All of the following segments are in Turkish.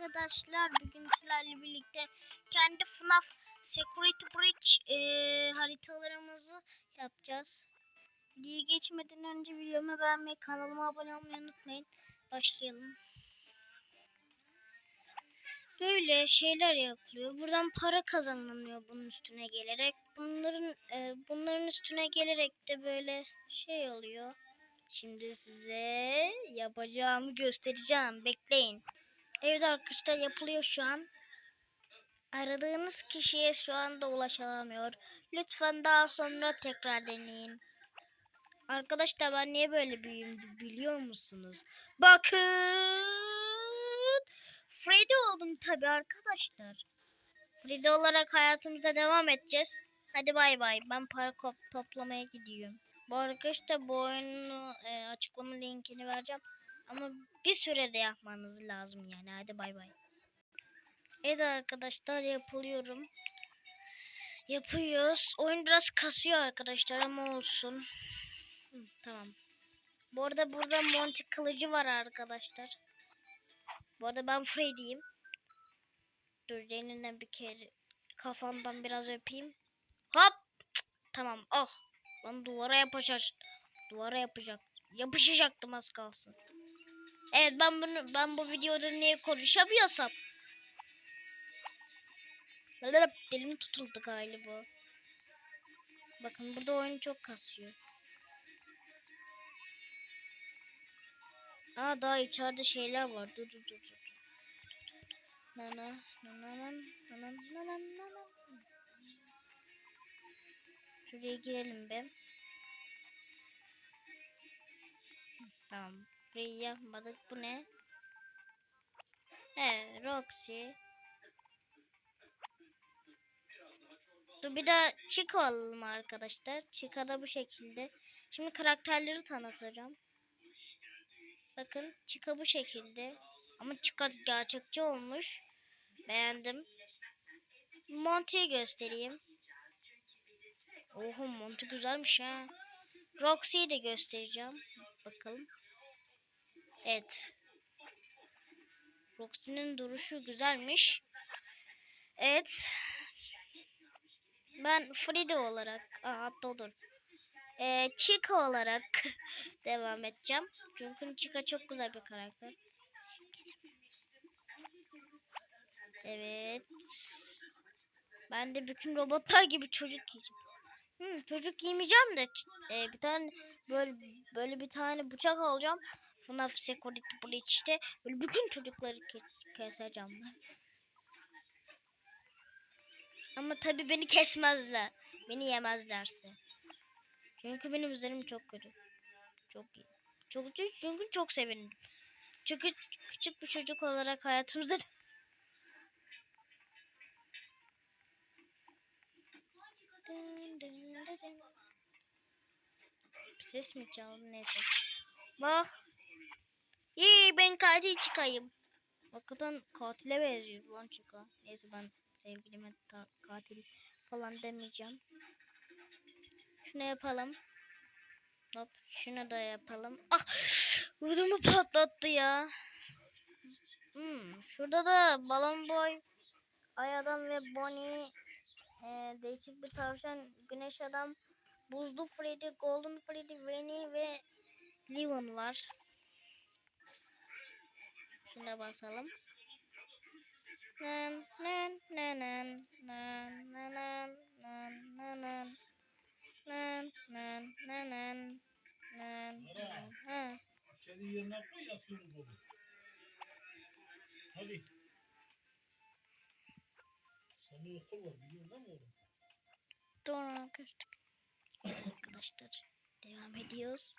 arkadaşlar. Bugün sizlerle birlikte kendi FNAF Security Breach eee, haritalarımızı yapacağız. Videoya geçmeden önce videomu beğenmeyi, kanalıma abone olmayı unutmayın. Başlayalım. Böyle şeyler yapılıyor. Buradan para kazanılıyor bunun üstüne gelerek. Bunların eee, bunların üstüne gelerek de böyle şey oluyor. Şimdi size yapacağımı göstereceğim. Bekleyin. Evet arkadaşlar yapılıyor şu an. Aradığınız kişiye şu anda ulaşılamıyor. Lütfen daha sonra tekrar deneyin. Arkadaşlar ben niye böyle büyüğüm biliyor musunuz? Bakın. Freddy oldum tabi arkadaşlar. Freddy olarak hayatımıza devam edeceğiz. Hadi bay bay. Ben para toplamaya gidiyorum. Bu arkadaşlar bu oyunu e, açıklama linkini vereceğim. Ama bir sürede yapmanız lazım yani. Hadi bay bay. Evet arkadaşlar yapılıyorum. Yapıyoruz. Oyun biraz kasıyor arkadaşlar ama olsun. Hı, tamam. Bu arada burada Monty kılıcı var arkadaşlar. Bu arada ben Freddy'yim. Dur elinden bir kere kafamdan biraz öpeyim. Hop. Tamam. Oh. Lan duvara yapacak. Duvara yapacak. Yapışacaktım az kalsın. Evet ben bunu ben bu videoda niye konuşamıyorsam. Lalala, Dilim tutuldu galiba. Bakın burada oyun çok kasıyor. Aa daha içeride şeyler var. Dur dur dur dur. Nana nana nana nana nana. Şuraya girelim be. Tamam. Burayı yapmadık. Bu ne? He, Roxy. Dur bir de Chico alalım arkadaşlar. Chico da bu şekilde. Şimdi karakterleri tanıtacağım. Bakın Chico bu şekilde. Ama Chico gerçekçi olmuş. Beğendim. Monty'yi göstereyim. Oho Monty güzelmiş ha. Roxy'yi de göstereceğim. Bakalım. Evet. Roxy'nin duruşu güzelmiş. Evet. Ben Freddy olarak, hatta dur. Ee, Chica olarak devam edeceğim. Çünkü Chica çok güzel bir karakter. Evet. Ben de bütün robotlar gibi çocuk giyeceğim. Hmm, çocuk giymeyeceğim de e, bir tane böyle böyle bir tane bıçak alacağım. FNAF Security Breach'te böyle bütün çocukları ke- keseceğim ben. Ama tabii beni kesmezler. Beni yemezlerse. Çünkü benim üzerim çok kötü. Çok iyi. Çok çünkü çok sevindim. Çünkü küçük bir çocuk olarak. Bir ses mi çaldı neyse. Bak. İyi ben katil çıkayım. Hakikaten katile benziyor lan çıka. Neyse ben sevgilime katil falan demeyeceğim. Şunu yapalım. Hop şunu da yapalım. Ah! Ödümü patlattı ya. Hmm, şurada da balon boy, ay adam ve Bonnie ee, değişik bir tavşan, güneş adam, buzlu Freddy, Golden Freddy, Winnie ve Leon var. Şuna basalım. Nan nan nan nan nan nan nan nan nan nan nan nan nan nan ha. Kendi yerine atma yatıyoruz oğlum. Hadi. Sana okul var biliyorsun değil mi oğlum? Kaçtık. Evet arkadaşlar devam ediyoruz.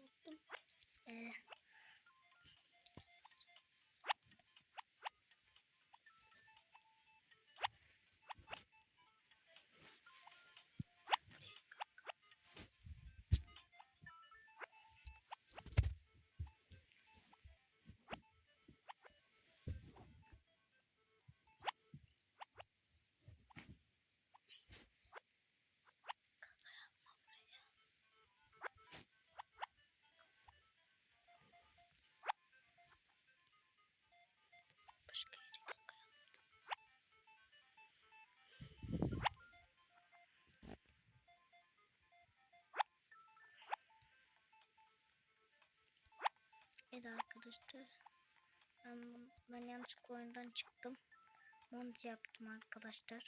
Yaptım. Ee, Evet arkadaşlar. Ben, ben yanlışlıkla oyundan çıktım. Mont yaptım arkadaşlar.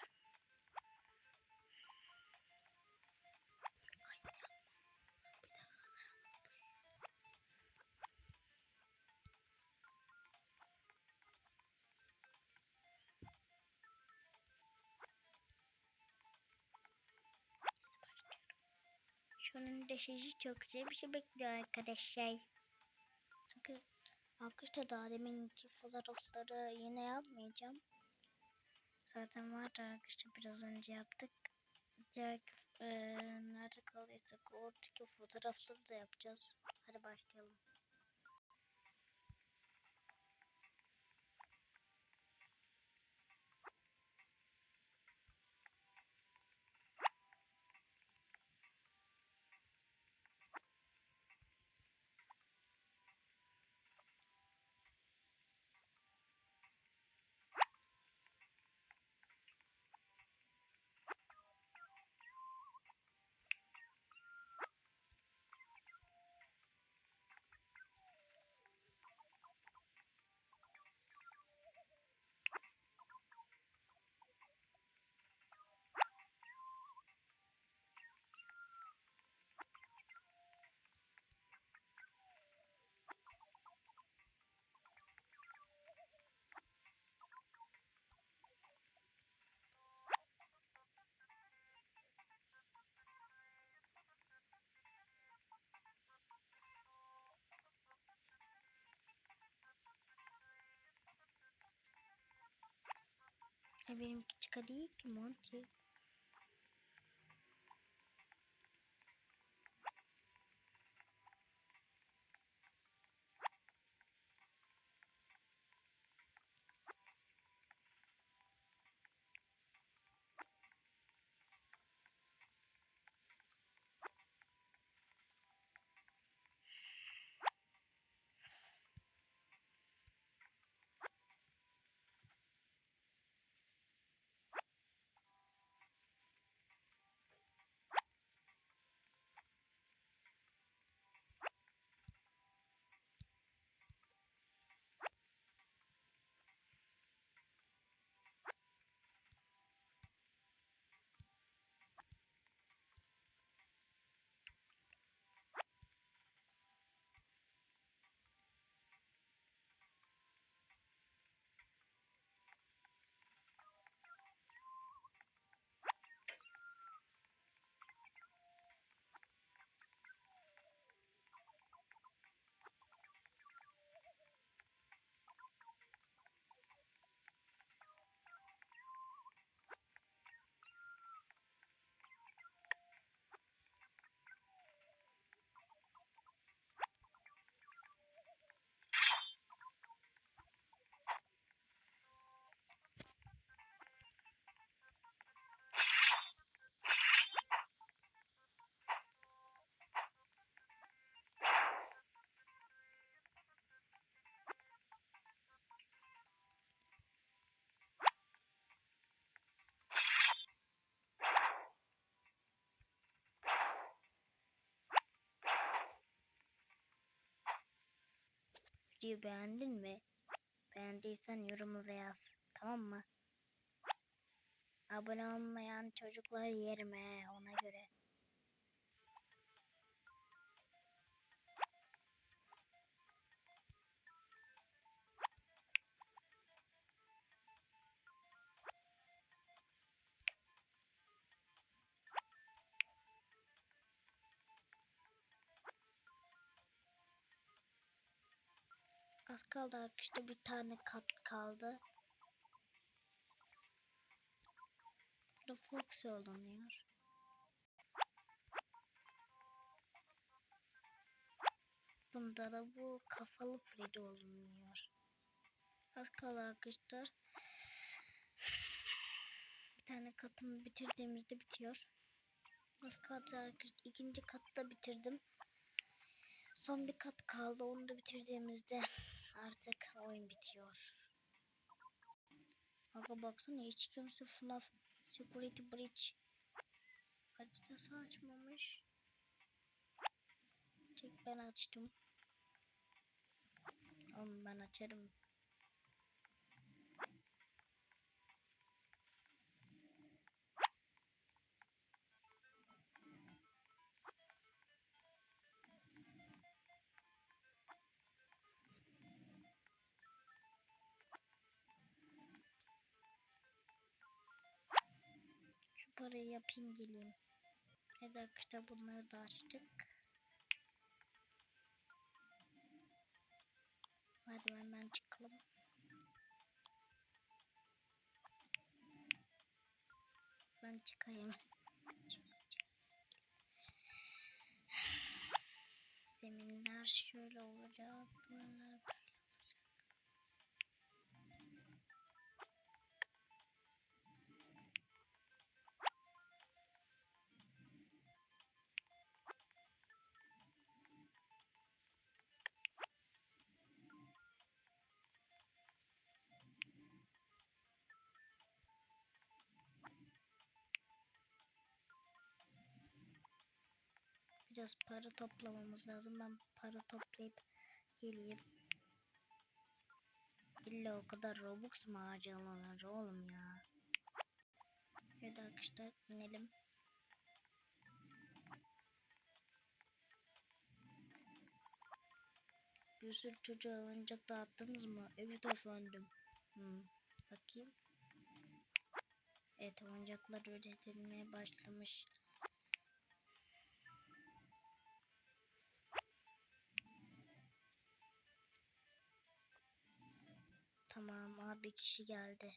Şunun deşici çok güzel bir şey bekliyor arkadaşlar. Arkadaşlar daha deminki fotoğrafları yine yapmayacağım. Zaten vardı arkadaşlar biraz önce yaptık. Diğer eee nerede kaldıysak oradaki fotoğrafları da yapacağız. Hadi başlayalım. Ay benimki çıkarıyor ki Monty. Videoyu beğendin mi? Beğendiysen yorumlara yaz. Tamam mı? Abone olmayan çocukları yerim he ona göre. Az kaldı arkadaşlar bir tane kat kaldı. Burada Fox olunuyor. Bunda da bu kafalı Freddy olunuyor. Az kaldı arkadaşlar. Bir tane katını bitirdiğimizde bitiyor. Az kaldı arkadaşlar. İkinci katta bitirdim. Son bir kat kaldı. Onu da bitirdiğimizde artık oyun bitiyor. Aga baksana hiç kimse FNAF Security Breach haritası açmamış. Çek ben açtım. Oğlum ben açarım. Parayı yapayım geleyim. Evet arkadaşlar bunları da açtık. Merdivenden çıkalım. Ben çıkayım. Zeminler şöyle olacak. Bunlar Biraz para toplamamız lazım. Ben para toplayıp geleyim. İlla o kadar Robux mu harcanır oğlum ya? Evet arkadaşlar inelim. Bir sürü çocuğa oyuncak dağıttınız mı? Evet efendim. Hmm, bakayım. Evet oyuncaklar üretilmeye başlamış. Bir kişi geldi.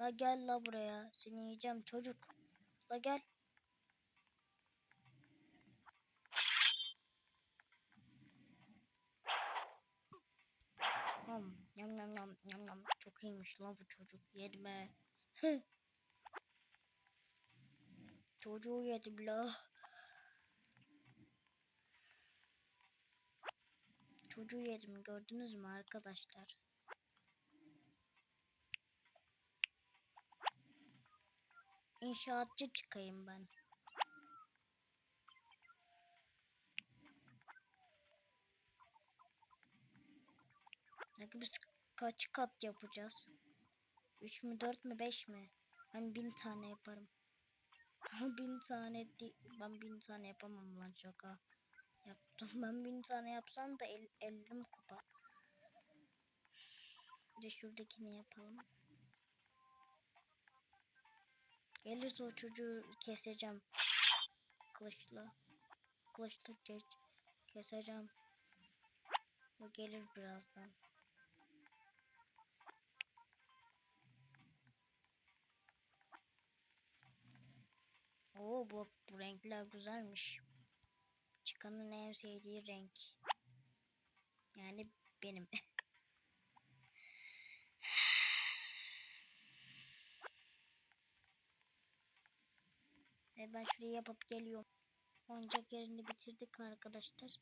La gel la buraya. Seni yiyeceğim çocuk. La gel. Yam yam yam yam yam. Çok iyiymiş lan bu çocuk. Hıh. Çocuğu yedim la. Çocuğu yedim gördünüz mü arkadaşlar? İnşaatçı çıkayım ben. Peki biz kaç kat yapacağız? 3 mü 4 mü 5 mi? Ben bin tane yaparım. bin tane di ben bin tane yapamam lan şaka. Yaptım. Ben bin tane yapsam da el, ellerim kopar. Bir de şuradakini yapalım. Gelirse o çocuğu keseceğim. Kılıçla. Kılıçla ke- keseceğim. O gelir birazdan. Oo bu, bu renkler güzelmiş. Çıkanın en sevdiği renk. Yani benim. Ve ben şurayı yapıp geliyorum. Oyuncak yerini bitirdik arkadaşlar.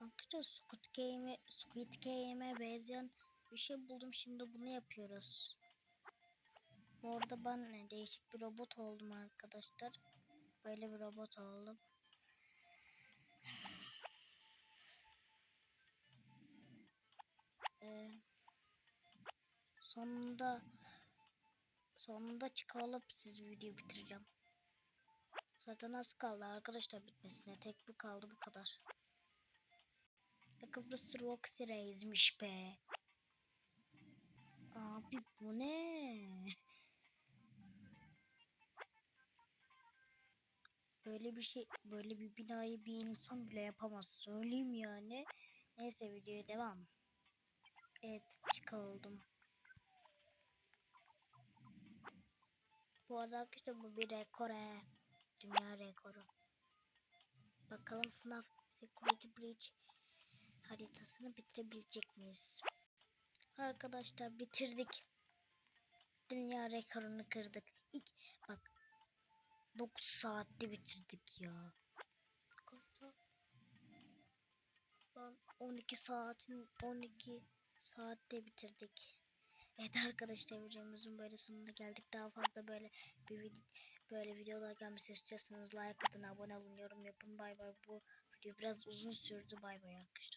Arkadaşlar Squid Game'e Squid Game'e benzeyen bir şey buldum. Şimdi bunu yapıyoruz. Orada ben değişik bir robot oldum arkadaşlar. Böyle bir robot oldum. sonunda sonunda çıkalıp siz video bitireceğim. Zaten az kaldı arkadaşlar bitmesine. Tek bir kaldı bu kadar. Ya Kıbrıs Roxy Reis'miş be. Abi bu ne? Böyle bir şey, böyle bir binayı bir insan bile yapamaz. Söyleyeyim yani. Neyse videoya devam. Evet çıkarıldım. Bu arada arkadaşlar bu bir rekor he. Dünya rekoru. Bakalım FNAF Security Breach haritasını bitirebilecek miyiz? Arkadaşlar bitirdik. Dünya rekorunu kırdık. İlk, bak 9 saatte bitirdik ya. Lan 12 saatin 12 saatte bitirdik. Evet arkadaşlar videomuzun böyle sonuna geldik. Daha fazla böyle bir böyle videolar gelmesi istiyorsanız like atın, abone olun, yorum yapın. Bay bay. Bu video biraz uzun sürdü. Bay bay arkadaşlar.